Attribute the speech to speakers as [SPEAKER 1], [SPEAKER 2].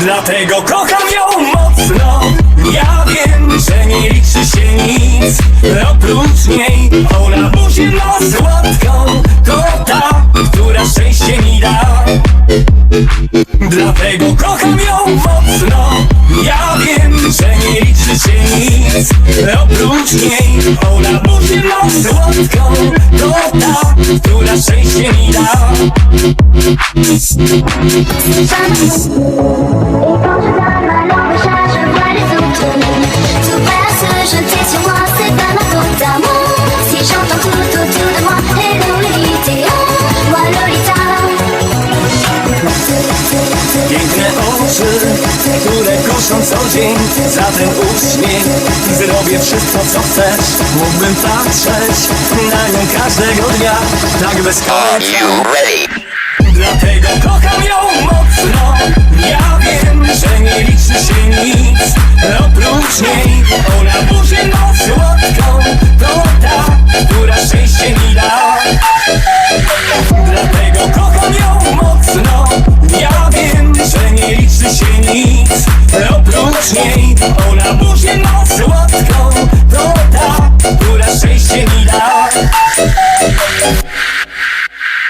[SPEAKER 1] Dlatego kocham ją mocno. Ja wiem, że nie liczy się nic. Oprócz niej Ona buzi ma słodką To ta, która szczęście mi da. Dlatego kocham ją mocno. Ja wiem, że nie liczy się nic. Oprócz niej Ona buzi ma słodką To ta, która szczęście mi da Które koszą co dzień Za ten uśmiech. Zrobię wszystko co chcesz Mógłbym patrzeć na nią każdego dnia. Tak bez końca? Dlatego kocham ją mocno. Ja wiem, że nie liczy się nic. Oprócz niej Ona burzy ma słodką. To ta, która szczęście mi da niej Ona burzy ma słodką